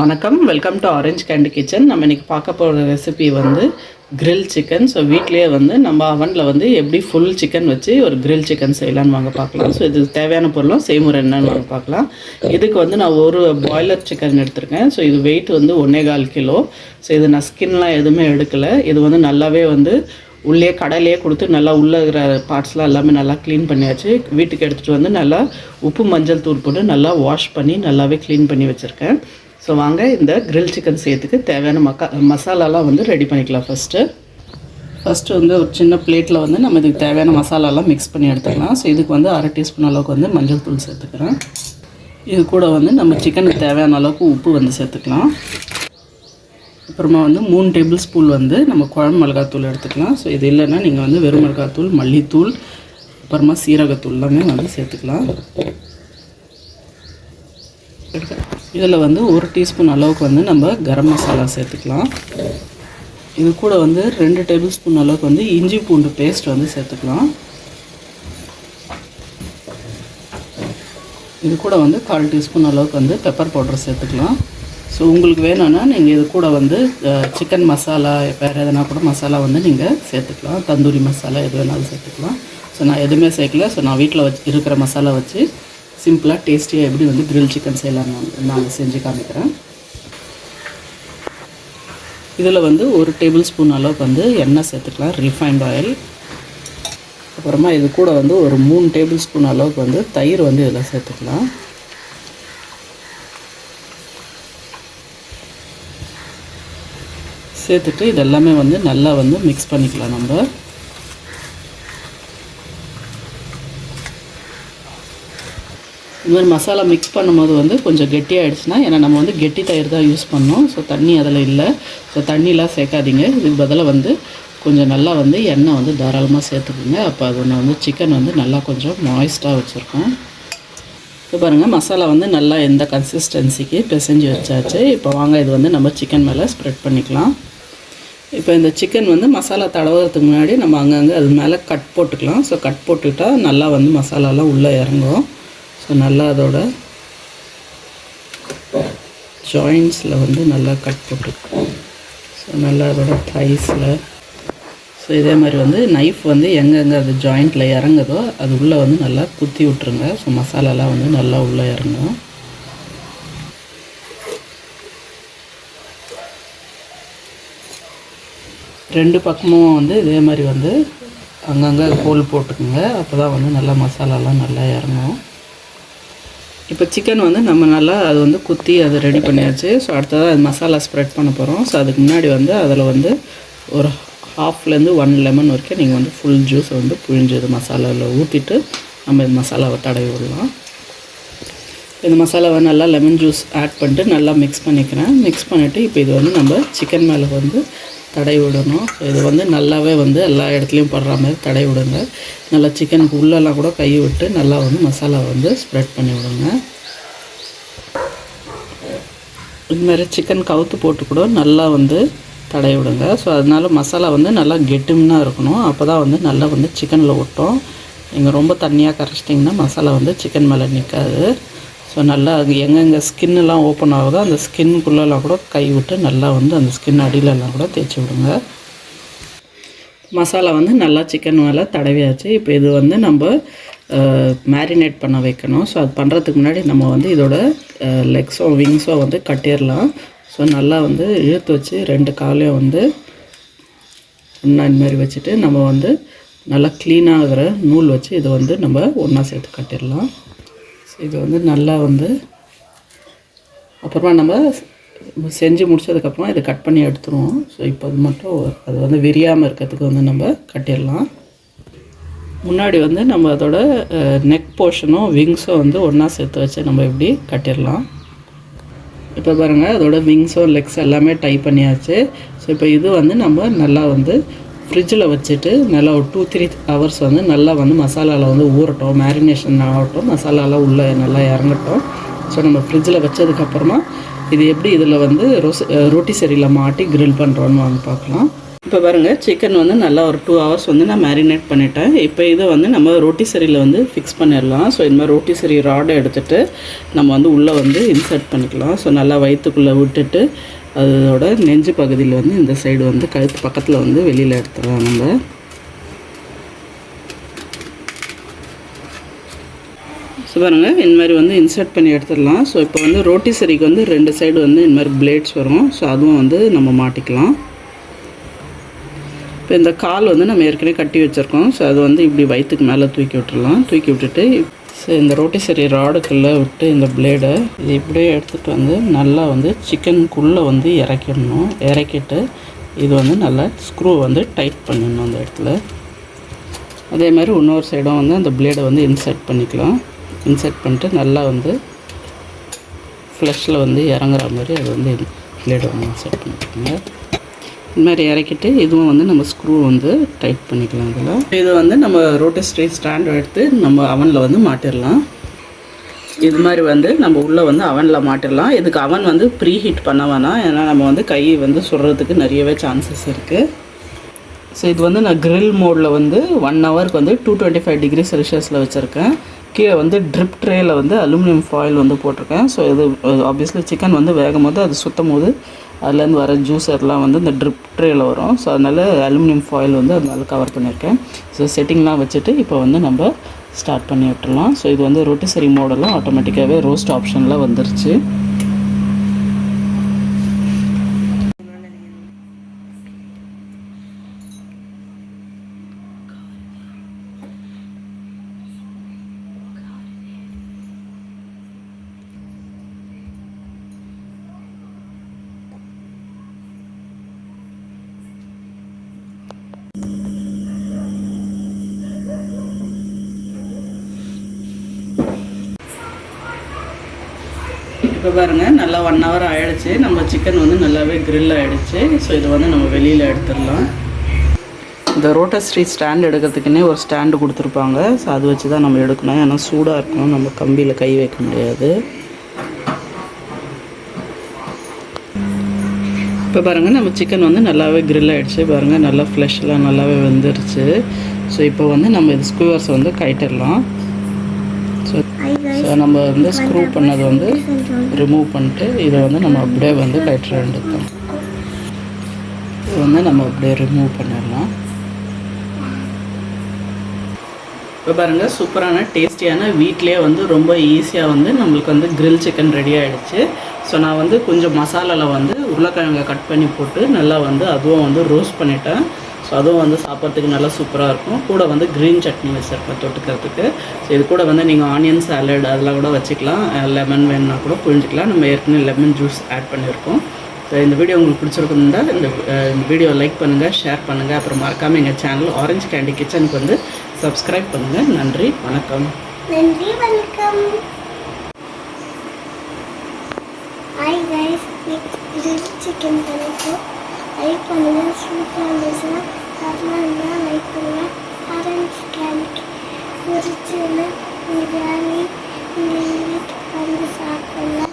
வணக்கம். Welcome to orange candy kitchen நம்ம இன்றைக்கி பார்க்க போகிற ரெசிபி வந்து கிரில் சிக்கன் ஸோ வீட்லேயே வந்து நம்ம அவனில் வந்து எப்படி ஃபுல் சிக்கன் வச்சு ஒரு கிரில் சிக்கன் செய்யலான்னு வாங்க பார்க்கலாம். ஸோ இது தேவையான பொருளும் செய்முறை என்னன்னு வாங்க பார்க்கலாம். இதுக்கு வந்து நான் ஒரு பாய்லர் சிக்கன் எடுத்திருக்கேன். ஸோ இது வெயிட் வந்து ஒன்றே கால் கிலோ. ஸோ இது நான் ஸ்கின்லாம் எதுவுமே எடுக்கலை. இது வந்து நல்லாவே வந்து உள்ளே கடையிலேயே கொடுத்து நல்லா உள்ளே இருக்கிற பார்ட்ஸ்லாம் எல்லாமே நல்லா க்ளீன் பண்ணியாச்சு. வீட்டுக்கு எடுத்துகிட்டு வந்து நல்லா உப்பு மஞ்சள் தூள் போட்டு நல்லா வாஷ் பண்ணி நல்லாவே க்ளீன் பண்ணி வச்சுருக்கேன். ஸோ வாங்க இந்த கிரில் சிக்கன் செய்யறதுக்கு தேவையான மக்கா மசாலாலாம் வந்து ரெடி பண்ணிக்கலாம் ஃபஸ்ட்டு ஃபஸ்ட்டு வந்து ஒரு சின்ன பிளேட்டில் வந்து நம்ம இதுக்கு தேவையான மசாலாலாம் மிக்ஸ் பண்ணி எடுத்துக்கலாம். ஸோ இதுக்கு வந்து அரை டீஸ்பூன் அளவுக்கு வந்து மஞ்சள் தூள் சேர்த்துக்கிறேன். இது கூட வந்து நம்ம சிக்கனுக்கு தேவையான அளவுக்கு உப்பு வந்து சேர்த்துக்கலாம். அப்புறமா வந்து மூணு டேபிள் ஸ்பூன் வந்து நம்ம குழம்பு மிளகாத்தூள் எடுத்துக்கலாம். ஸோ இது இல்லைன்னா நீங்கள் வந்து வெறும் மிளகாத்தூள் மல்லித்தூள் அப்புறமா சீரகத்தூள் எல்லாமே வந்து சேர்த்துக்கலாம். இதில் வந்து ஒரு டீஸ்பூன் அளவுக்கு வந்து நம்ம கரம் மசாலா சேர்த்துக்கலாம். இது கூட வந்து ரெண்டு டேபிள் ஸ்பூன் அளவுக்கு வந்து இஞ்சி பூண்டு பேஸ்ட் வந்து சேர்த்துக்கலாம். இது கூட வந்து கால் டீஸ்பூன் அளவுக்கு வந்து பெப்பர் பவுடர் சேர்த்துக்கலாம். ஸோ உங்களுக்கு வேணும்னா நீங்கள் இது கூட வந்து சிக்கன் மசாலா வேறு எதனா கூட மசாலா வந்து நீங்கள் சேர்த்துக்கலாம். தந்தூரி மசாலா எது வேணாலும் சேர்த்துக்கலாம். ஸோ நான் எதுவுமே சேர்க்கல. ஸோ நான் வீட்டில் வச்சு இருக்கிற மசாலா வச்சு சிம்பிளாக டேஸ்டியாக எப்படி வந்து கிரில் சிக்கன் செய்யலாம்னு நான் செஞ்சு காமிக்கிறேன். இதில் வந்து ஒரு டேபிள் ஸ்பூன் அளவுக்கு வந்து எண்ணெய் சேர்த்துக்கலாம் ரிஃபைண்ட் ஆயில் அப்புறமா இது கூட வந்து ஒரு மூணு டேபிள் ஸ்பூன் அளவுக்கு வந்து தயிர் வந்து இதில் சேர்த்துக்கலாம். சேர்த்துட்டு இதெல்லாமே வந்து நல்லா வந்து மிக்ஸ் பண்ணிக்கலாம் நம்ம. இது மாதிரி மசாலா மிக்ஸ் பண்ணும்போது வந்து கொஞ்சம் கெட்டியாகிடுச்சுன்னா ஏன்னா நம்ம வந்து கெட்டி தயிர் தான் யூஸ் பண்ணோம். ஸோ தண்ணி அதில் இல்லை. ஸோ தண்ணிலாம் சேர்க்காதீங்க. இதுக்கு பதிலாக வந்து கொஞ்சம் நல்லா வந்து எண்ணெய் வந்து தாராளமாக சேர்த்துக்குங்க. அப்போ அது ஒன்று வந்து சிக்கன் வந்து நல்லா கொஞ்சம் மாய்ஸ்ட்டாக வச்சுருக்கோம். இப்போ பாருங்கள் மசாலா வந்து நல்லா எந்த கன்சிஸ்டன்சிக்கு பிசைஞ்சு வச்சாச்சு. இப்போ வாங்க இது வந்து நம்ம சிக்கன் மேலே ஸ்ப்ரெட் பண்ணிக்கலாம். இப்போ இந்த சிக்கன் வந்து மசாலா தடவுறதுக்கு முன்னாடி நம்ம அங்கங்கே அது மேலே கட் போட்டுக்கலாம். ஸோ கட் போட்டுக்கிட்டால் நல்லா வந்து மசாலாலாம் உள்ளே இறங்கும். ஸோ நல்லா அதோட ஜாயின்ஸில் வந்து நல்லா கட் போட்டுக்கலாம் ஸோ நல்லா அதோட தைஸில் ஸோ இதே மாதிரி வந்து நைஃப் வந்து எங்கெங்கே அது ஜாயிண்ட்டில் இறங்குதோ அது உள்ளே வந்து நல்லா குத்தி விட்ருங்க ஸோ மசாலாலாம் வந்து நல்லா உள்ளே இறங்கும் ரெண்டு பக்கமும் வந்து இதே மாதிரி வந்து அங்கங்கே கோல் போட்டுக்குங்க. அப்போ தான் வந்து நல்லா மசாலாலாம் நல்லா இறங்கும். இப்போ சிக்கன் வந்து நம்ம நல்லா அது வந்து குத்தி அதை ரெடி பண்ணியாச்சு. ஸோ அடுத்ததாக அது மசாலா ஸ்ப்ரெட் பண்ண போகிறோம் ஸோ அதுக்கு முன்னாடி வந்து அதில் வந்து ஒரு ஹாஃப்லேருந்து ஒன் லெமன் வரைக்கும் நீங்கள் வந்து ஃபுல் ஜூஸ் வந்து புழிஞ்சது மசாலாவில் ஊற்றிட்டு நம்ம இந்த மசாலாவை தடவி விடலாம். இந்த மசாலாவை நல்லா லெமன் ஜூஸ் ஆட் பண்ணிட்டு நல்லா மிக்ஸ் பண்ணிக்கிறேன். மிக்ஸ் பண்ணிவிட்டு இப்போ இது வந்து நம்ம சிக்கன் மேலே வந்து தடை விடணும். ஸோ இது வந்து நல்லாவே வந்து எல்லா இடத்துலையும் படுற மாதிரி தடை விடுங்க. நல்லா சிக்கனுக்கு உள்ளெல்லாம் கூட கை விட்டு நல்லா வந்து மசாலா வந்து ஸ்ப்ரெட் பண்ணி விடுங்க. இதுமாதிரி சிக்கன் கவுத்து போட்டு கூட நல்லா வந்து தடை விடுங்க. ஸோ அதனால மசாலா வந்து நல்லா கெட்டும்னா இருக்கணும். அப்போ தான் வந்து நல்லா வந்து சிக்கனில் ஒட்டும். நீங்கள் ரொம்ப தண்ணியாக கரைச்சிட்டிங்கன்னா மசாலா வந்து சிக்கன் மேலே நிற்காது ஸோ நல்லா அது எங்கெங்கே ஸ்கின்னெல்லாம் ஓப்பன் ஆகுதோ அந்த ஸ்கின்குள்ளெல்லாம் கூட கை விட்டு நல்லா வந்து அந்த ஸ்கின் அடியிலெல்லாம் கூட தேய்ச்சி விடுங்க. மசாலா வந்து நல்லா சிக்கன் மேலே தடவியாச்சு. இப்போ இது வந்து நம்ம மேரினேட் பண்ண வைக்கணும். ஸோ அது பண்ணுறதுக்கு முன்னாடி நம்ம வந்து இதோட லெக்ஸோ விங்ஸோ வந்து கட்டிடலாம் ஸோ நல்லா வந்து இழுத்து வச்சு ரெண்டு காலையும் வந்து ஒன்றா இந்த மாதிரி வச்சுட்டு நம்ம வந்து நல்லா க்ளீனாகிற நூல் வச்சு இதை வந்து நம்ம ஒன்றா சேர்த்து கட்டிடலாம் ஸோ இது வந்து நல்லா வந்து அப்புறமா நம்ம செஞ்சு முடிச்சதுக்கப்புறமா இதை கட் பண்ணி எடுத்துருவோம். ஸோ இப்போ அது மட்டும் அது வந்து விரியாமல் இருக்கிறதுக்கு வந்து நம்ம கட்டிடலாம். முன்னாடி வந்து நம்ம அதோட நெக் போர்ஷனும் விங்ஸும் வந்து ஒன்றா சேர்த்து வச்சு நம்ம இப்படி கட்டிடலாம். இப்போ பாருங்கள் அதோட விங்ஸும் லெக்ஸ் எல்லாமே டை பண்ணியாச்சு. ஸோ இப்போ இது வந்து நம்ம நல்லா வந்து ஃப்ரிட்ஜில் வச்சுட்டு நல்லா ஒரு டூ த்ரீ ஹவர்ஸ் வந்து நல்லா வந்து மசாலாவில் வந்து ஊறட்டும். மேரினேஷன் ஆகட்டும். மசாலாலாம் உள்ளே நல்லா இறங்கட்டும். ஸோ நம்ம ஃப்ரிட்ஜில் வச்சதுக்கப்புறமா இது எப்படி இதில் வந்து ரோஸ் ரொட்டி சரியில் மாட்டி கிரில் பண்ணுறோன்னு வாங்க பார்க்கலாம் இப்போ பாருங்கள் சிக்கன் வந்து நல்லா ஒரு டூ ஹவர்ஸ் வந்து நான் மேரினேட் பண்ணிட்டேன். இப்போ இதை வந்து நம்ம ரோட்டி சரியில் வந்து ஃபிக்ஸ் பண்ணிடலாம். ஸோ இந்த மாதிரி ரோட்டி சரி ராடை எடுத்துகிட்டு நம்ம வந்து உள்ளே வந்து இன்சர்ட் பண்ணிக்கலாம். ஸோ நல்லா வயிற்றுக்குள்ளே விட்டுட்டு அதோட நெஞ்சு பகுதியில் வந்து இந்த சைடு வந்து கழுத்து பக்கத்தில் வந்து வெளியில் எடுத்துடலாம் நம்ம. ஸோ பாருங்கள் இந்த மாதிரி வந்து இன்சர்ட் பண்ணி எடுத்துடலாம். ஸோ இப்போ வந்து ரோட்டி சரிக்கு வந்து ரெண்டு சைடு வந்து இந்த மாதிரி பிளேட்ஸ் வரும். ஸோ அதுவும் வந்து நம்ம மாட்டிக்கலாம். இப்போ இந்த கால் வந்து நம்ம ஏற்கனவே கட்டி வச்சுருக்கோம். ஸோ அது வந்து இப்படி வயிற்றுக்கு மேலே தூக்கி விட்டுடலாம். தூக்கி விட்டுட்டு ஸோ இந்த ரொட்டிசரி ராடுக்குள்ளே விட்டு இந்த பிளேடை இது இப்படியே எடுத்துகிட்டு வந்து நல்லா வந்து சிக்கனுக்குள்ளே வந்து இறக்கிடணும். இறக்கிட்டு இது வந்து நல்லா ஸ்க்ரூ வந்து டைட் பண்ணிடணும் அந்த இடத்துல. அதே மாதிரி இன்னொரு சைடும் வந்து அந்த பிளேடை வந்து இன்சர்ட் பண்ணிக்கலாம். இன்சர்ட் பண்ணிட்டு நல்லா வந்து ஃப்ளஷில் வந்து இறங்குற மாதிரி அது வந்து பிளேடை வந்து இன்சர்ட் பண்ணிக்கோங்க. இது மாதிரி இறக்கிட்டு இதுவும் வந்து நம்ம ஸ்க்ரூ வந்து டைட் பண்ணிக்கலாம் இதில். இது வந்து நம்ம ரோட்டஸ்ட்ரி ஸ்டாண்ட் எடுத்து நம்ம அவனில் வந்து மாட்டிடலாம். இது மாதிரி வந்து நம்ம உள்ளே வந்து அவனில் மாட்டிடலாம். இதுக்கு அவன் வந்து ப்ரீ ஹீட் பண்ண வேணாம். ஏன்னா நம்ம வந்து கை வந்து சுடுறதுக்கு நிறையவே சான்சஸ் இருக்குது ஸோ இது வந்து நான் கிரில் மோடில் வந்து ஒன் ஹவருக்கு வந்து டூ டுவெண்ட்டி ஃபைவ் டிகிரி செல்சியஸில் வச்சுருக்கேன். கீழே வந்து ட்ரிப் ட்ரேயில் வந்து அலுமினியம் ஃபாயில் வந்து போட்டிருக்கேன். ஸோ இது ஆப்வியஸ்லி சிக்கன் வந்து வேகும் போது அது சுத்தம் போது அதுலேருந்து வர ஜூஸர்லாம் வந்து இந்த ட்ரிப் ட்ரேயில் வரும். ஸோ அதனால் அலுமினியம் ஃபாயில் வந்து அதனால் கவர் பண்ணியிருக்கேன். ஸோ செட்டிங்லாம் வச்சுட்டு இப்போ வந்து நம்ம ஸ்டார்ட் பண்ணி விட்டுடலாம். ஸோ இது வந்து ரொட்டிசரி மோடெல்லாம் ஆட்டோமேட்டிக்காகவே ரோஸ்ட் ஆப்ஷனில் வந்துருச்சு. இப்போ பாருங்கள் நல்லா ஒன் ஹவர் ஆகிடுச்சு நம்ம சிக்கன் வந்து நல்லாவே க்ரில் ஆகிடுச்சு ஸோ இது வந்து நம்ம வெளியில் எடுத்துடலாம். இந்த ரோட்டஸ்ட்ரி ஸ்டாண்ட் எடுக்கிறதுக்குன்னே ஒரு ஸ்டாண்டு கொடுத்துருப்பாங்க. ஸோ அது வச்சு தான் நம்ம எடுக்கணும். ஏன்னா சூடாக இருக்கும் நம்ம கம்பியில் கை வைக்க முடியாது. இப்போ பாருங்கள் நம்ம சிக்கன் வந்து நல்லாவே க்ரில் ஆகிடுச்சு பாருங்கள் நல்லா ஃப்ளஷ்லாம் நல்லாவே வெந்துருச்சு. ஸோ இப்போ வந்து நம்ம இது ஸ்கூவர்ஸ் வந்து கைட்டிடலாம். ஸோ நம்ம வந்து ஸ்க்ரூ பண்ணது வந்து ரிமூவ் பண்ணிட்டு இதை வந்து நம்ம அப்படியே வந்து கைட்டுற வேண்டியது இது வந்து நம்ம அப்படியே ரிமூவ் பண்ணிடலாம். இப்போ பாருங்கள் சூப்பரான டேஸ்டியான வீட்லேயே வந்து ரொம்ப ஈஸியாக வந்து நம்மளுக்கு வந்து grill சிக்கன் ரெடி ஆகிடுச்சு ஸோ நான் வந்து கொஞ்சம் மசாலாவில் வந்து உருளைக்கிழங்கை கட் பண்ணி போட்டு நல்லா வந்து அதுவும் வந்து ரோஸ்ட் பண்ணிட்டேன். ஸோ அதுவும் வந்து சாப்பிட்றதுக்கு நல்லா சூப்பராக இருக்கும். கூட வந்து க்ரீன் சட்னி வச்சுருப்பேன் தொட்டுக்கிறதுக்கு. ஸோ இது கூட வந்து நீங்கள் ஆனியன் சாலட் அதெல்லாம் கூட வச்சுக்கலாம். லெமன் வேணுன்னா கூட புழிஞ்சிக்கலாம். நம்ம ஏற்கனவே லெமன் ஜூஸ் ஆட் பண்ணியிருக்கோம். ஸோ இந்த வீடியோ உங்களுக்கு பிடிச்சிருக்குந்தா இந்த இந்த வீடியோ லைக் பண்ணுங்கள் ஷேர் பண்ணுங்கள் அப்புறம் மறக்காமல் எங்கள் சேனல் ஆரஞ்சு கேண்டி கிச்சனுக்கு வந்து சப்ஸ்கிரைப் பண்ணுங்கள் நன்றி வணக்கம். நன்றி வணக்கம். Hi guys next grill chicken பண்ணிப்போம் லைக் பண்ணுங்கள் சூப்பராக இருந்துச்சுன்னா அதெல்லாம் இருந்தால் லைக் பண்ணுங்கள் ஆரஞ்சு கேண்ட் பிடிச்சுன்னா நீங்கள் வேலையை நீங்கள் வந்து சாப்பிடலாம்